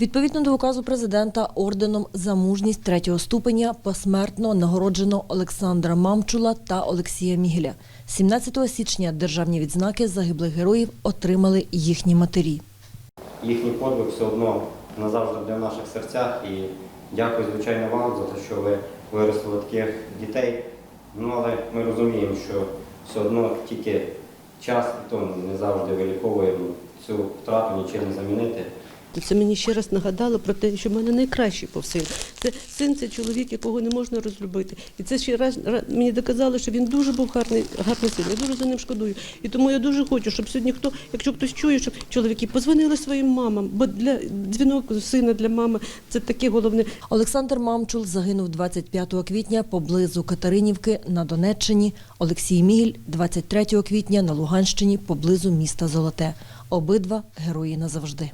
Відповідно до указу президента орденом за мужність третього ступеня посмертно нагороджено Олександра Мамчула та Олексія Мігеля. 17 січня державні відзнаки загиблих героїв отримали їхні матері. їхній подвиг все одно назавжди в наших серцях. І дякую, звичайно, вам за те, що ви виростили таких дітей. Ну, але ми розуміємо, що все одно тільки час і то не завжди виліковуємо цю втрату, нічим не замінити. Це мені ще раз нагадало про те, що в мене найкращий був син. Це син це чоловік, якого не можна розлюбити. І це ще раз мені доказало, що він дуже був гарний, гарний син. Я дуже за ним шкодую. І тому я дуже хочу, щоб сьогодні хто, якщо хтось чує, щоб чоловіки позвонили своїм мамам, бо для дзвінок сина для мами це таке головне. Олександр Мамчул загинув 25 квітня поблизу Катеринівки на Донеччині. Олексій Мігель 23 квітня на Луганщині поблизу міста Золоте. Обидва герої назавжди.